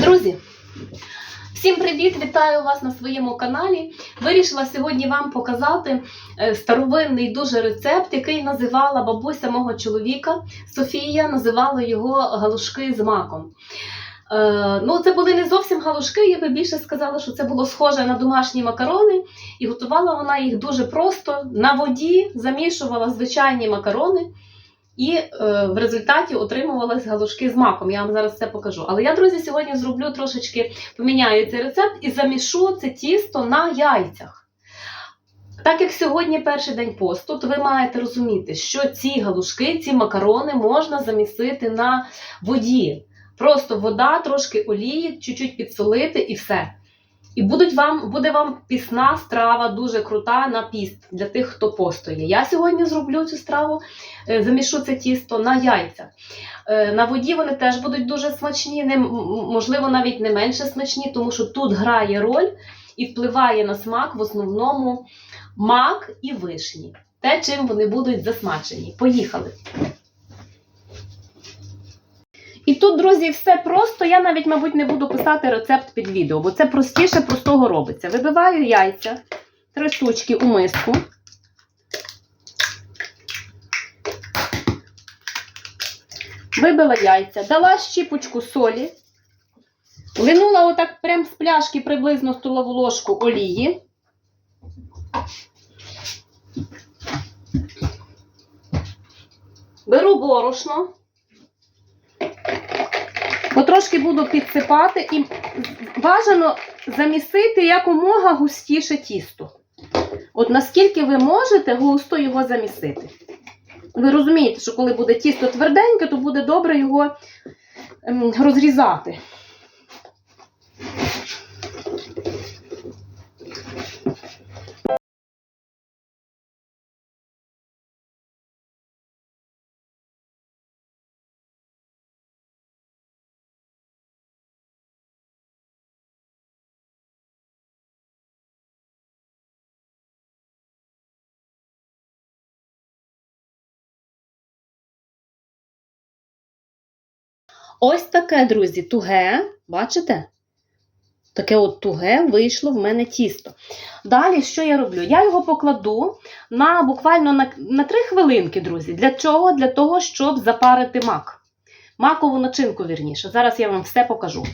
Друзі, всім привіт! Вітаю вас на своєму каналі. Вирішила сьогодні вам показати е, старовинний дуже рецепт, який називала бабуся мого чоловіка Софія, називала його галушки з маком. Е, ну, це були не зовсім галушки, я би більше сказала, що це було схоже на домашні макарони, і готувала вона їх дуже просто. На воді замішувала звичайні макарони. І е, в результаті отримувалась галушки з маком. Я вам зараз це покажу. Але я, друзі, сьогодні зроблю трошечки поміняю цей рецепт і замішу це тісто на яйцях. Так як сьогодні перший день посту, то ви маєте розуміти, що ці галушки, ці макарони можна замісити на воді. Просто вода, трошки олії, чуть-чуть підсолити і все. І будуть вам, буде вам пісна страва дуже крута на піст для тих, хто постоє. Я сьогодні зроблю цю страву, е, замішу це тісто на яйцях. Е, На воді вони теж будуть дуже смачні, не, можливо, навіть не менше смачні, тому що тут грає роль і впливає на смак в основному мак і вишні. Те, чим вони будуть засмачені. Поїхали! І тут, друзі, все просто. Я навіть, мабуть, не буду писати рецепт під відео, бо це простіше простого робиться. Вибиваю яйця, три штучки у миску. Вибила яйця, дала щіпочку солі, линула отак прям з пляшки приблизно столову ложку олії. Беру борошно. Потрошки буду підсипати і бажано замісити якомога густіше тісто. От наскільки ви можете густо його замісити. Ви розумієте, що коли буде тісто тверденьке, то буде добре його ем, розрізати. Ось таке, друзі, туге, бачите? Таке от туге вийшло в мене тісто. Далі, що я роблю? Я його покладу на буквально на, на 3 хвилинки, друзі. Для чого? Для того, щоб запарити мак. Макову начинку, вірніше. Зараз я вам все покажу.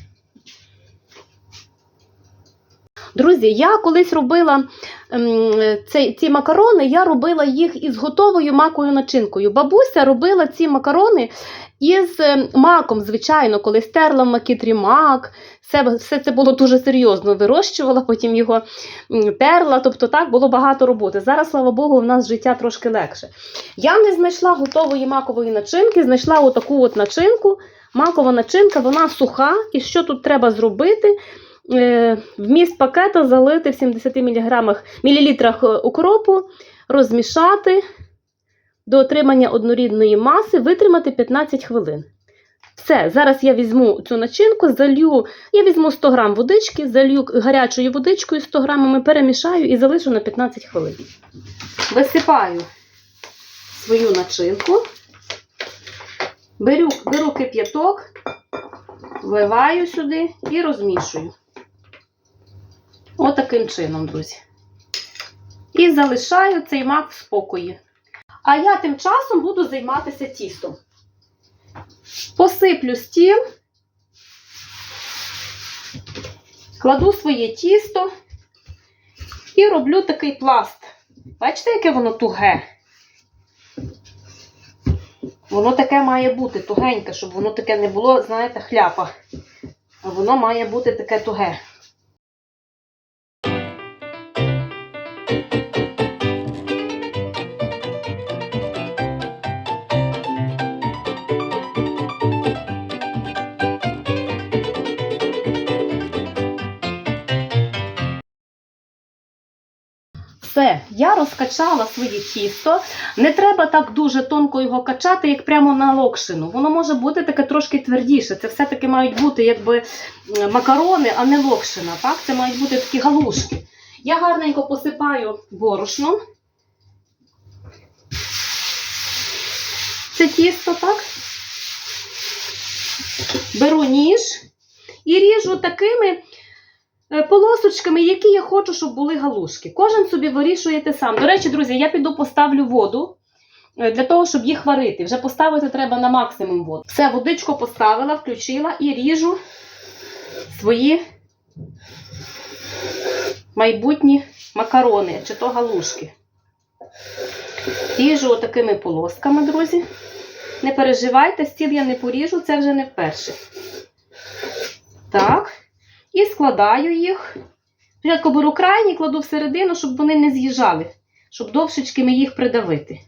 Друзі, я колись робила ем, ці, ці макарони, я робила їх із готовою маковою начинкою. Бабуся робила ці макарони із ем, маком, звичайно, коли стерла макітрі мак. Все, все це було дуже серйозно. Вирощувала, потім його терла. Тобто так було багато роботи. Зараз, слава Богу, в нас життя трошки легше. Я не знайшла готової макової начинки, знайшла отаку от начинку. Макова начинка, вона суха. І що тут треба зробити? Е, Вміст пакета залити в 70 мг, мілілітрах е, укропу, розмішати до отримання однорідної маси, витримати 15 хвилин. Все, зараз я візьму цю начинку, залью, я візьму 100 г водички, залью гарячою водичкою 100 грамами, перемішаю і залишу на 15 хвилин. Висипаю свою начинку, беру, беру кип'яток, вливаю сюди і розмішую. Отаким чином, друзі. І залишаю цей мак в спокої. А я тим часом буду займатися тістом. Посиплю стіл, кладу своє тісто і роблю такий пласт. Бачите, яке воно туге? Воно таке має бути тугеньке, щоб воно таке не було, знаєте, хляпа. А воно має бути таке туге. Все, я розкачала своє тісто. Не треба так дуже тонко його качати, як прямо на локшину. Воно може бути таке трошки твердіше. Це все-таки мають бути якби макарони, а не локшина. Так? Це мають бути такі галушки. Я гарненько посипаю борошном. Це тісто, так? беру ніж і ріжу такими е, полосочками, які я хочу, щоб були галушки. Кожен собі вирішуєте сам. До речі, друзі, я піду поставлю воду е, для того, щоб їх варити. Вже поставити треба на максимум воду. Все, водичку поставила, включила і ріжу свої майбутні макарони чи то галушки. Ріжу отакими полосками, друзі. Не переживайте, стіл я не поріжу, це вже не вперше. Так. І складаю їх. Спочатку беру крайні, кладу всередину, щоб вони не з'їжджали, щоб довшечками їх придавити.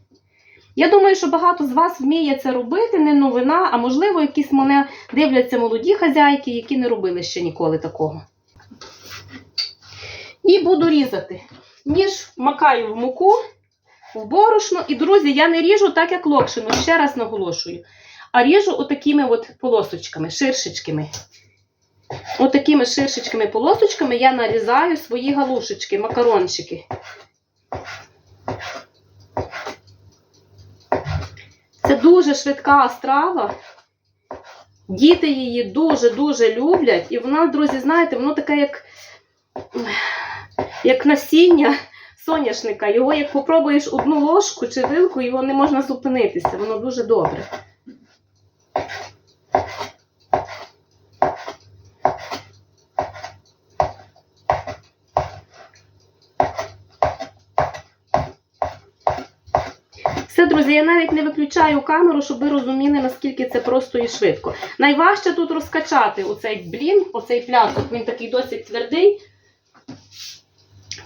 Я думаю, що багато з вас вміє це робити, не новина, а можливо, якісь мене дивляться молоді хазяйки, які не робили ще ніколи такого. І буду різати. Ніж макаю в муку, в борошно. І, друзі, я не ріжу так, як локшину, ще раз наголошую. А ріжу отакими от полосочками, ширшечками. Отакими ширшечками полосочками я нарізаю свої галушечки, макарончики. Це дуже швидка страва. Діти її дуже-дуже люблять. І вона, друзі, знаєте, воно таке, як, як насіння соняшника. Його, як попробуєш одну ложку чи вилку, його не можна зупинитися. Воно дуже добре. Все, друзі, я навіть не виключаю камеру, щоб ви розуміли, наскільки це просто і швидко. Найважче тут розкачати оцей блін, оцей пляцок, він такий досить твердий.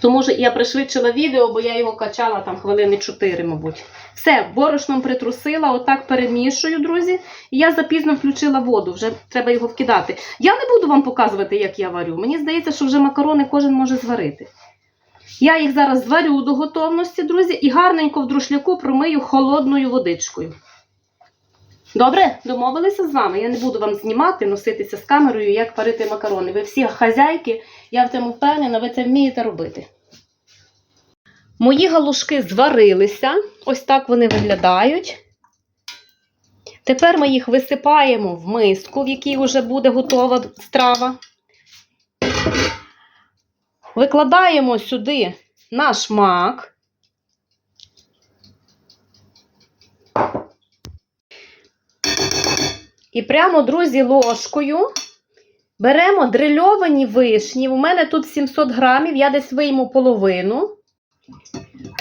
Тому що я пришвидшила відео, бо я його качала там хвилини 4, мабуть. Все, борошном притрусила, отак перемішую, друзі. І я запізно включила воду, вже треба його вкидати. Я не буду вам показувати, як я варю. Мені здається, що вже макарони кожен може зварити. Я їх зараз зварю до готовності, друзі, і гарненько в друшляку промию холодною водичкою. Добре, домовилися з вами. Я не буду вам знімати, носитися з камерою, як варити макарони. Ви всі хазяйки, я в цьому впевнена, ви це вмієте робити. Мої галушки зварилися. Ось так вони виглядають. Тепер ми їх висипаємо в миску, в якій вже буде готова страва. Викладаємо сюди наш мак. І прямо, друзі, ложкою беремо дрильовані вишні. У мене тут 700 грамів, я десь вийму половину.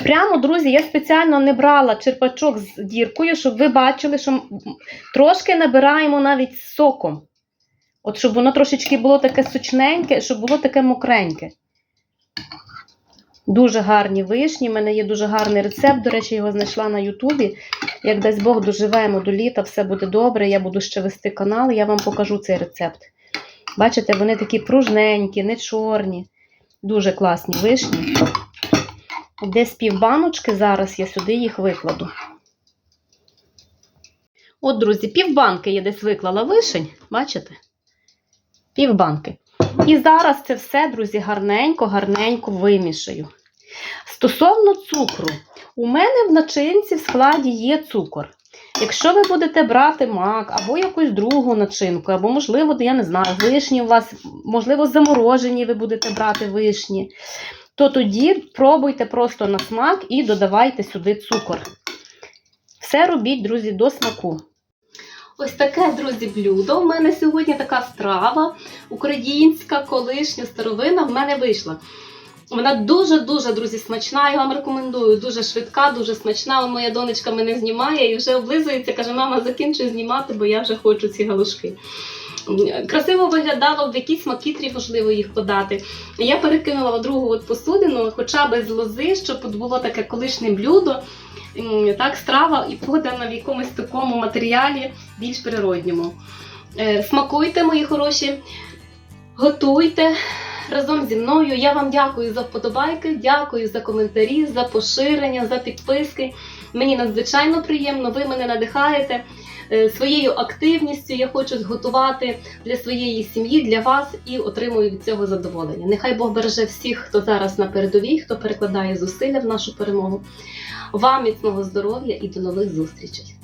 Прямо, друзі, я спеціально не брала черпачок з діркою, щоб ви бачили, що трошки набираємо навіть соком. От щоб воно трошечки було таке сочненьке, щоб було таке мокреньке. Дуже гарні вишні. У мене є дуже гарний рецепт. До речі, його знайшла на Ютубі. Як дасть Бог, доживемо до літа, все буде добре. Я буду ще вести канал, я вам покажу цей рецепт. Бачите, вони такі пружненькі, не чорні. Дуже класні вишні. Десь півбаночки зараз я сюди їх викладу. От, друзі, півбанки я десь виклала вишень. Бачите? Півбанки. І зараз це все, друзі, гарненько, гарненько вимішаю. Стосовно цукру, у мене в начинці в складі є цукор. Якщо ви будете брати мак або якусь другу начинку, або, можливо, я не знаю, вишні у вас, можливо, заморожені ви будете брати вишні, то тоді пробуйте просто на смак і додавайте сюди цукор. Все робіть, друзі, до смаку. Ось таке, друзі, блюдо. У мене сьогодні така страва українська, колишня старовина в мене вийшла. Вона дуже-дуже, друзі, смачна. Я вам рекомендую. Дуже швидка, дуже смачна. Моя донечка мене знімає і вже облизується. Каже, мама, закінчуй знімати, бо я вже хочу ці галушки. Красиво виглядало, в якісь макітрі можливо їх подати. Я перекинула в другу от посудину, хоча без лози, щоб було таке колишнє блюдо. Так, страва і подана в якомусь такому матеріалі більш природньому. Е, Смакуйте, мої хороші, готуйте разом зі мною. Я вам дякую за вподобайки, дякую за коментарі, за поширення, за підписки. Мені надзвичайно приємно, ви мене надихаєте своєю активністю. Я хочу зготувати для своєї сім'ї, для вас і отримую від цього задоволення. Нехай Бог береже всіх, хто зараз на передовій, хто перекладає зусилля в нашу перемогу. Вам міцного здоров'я і до нових зустрічей!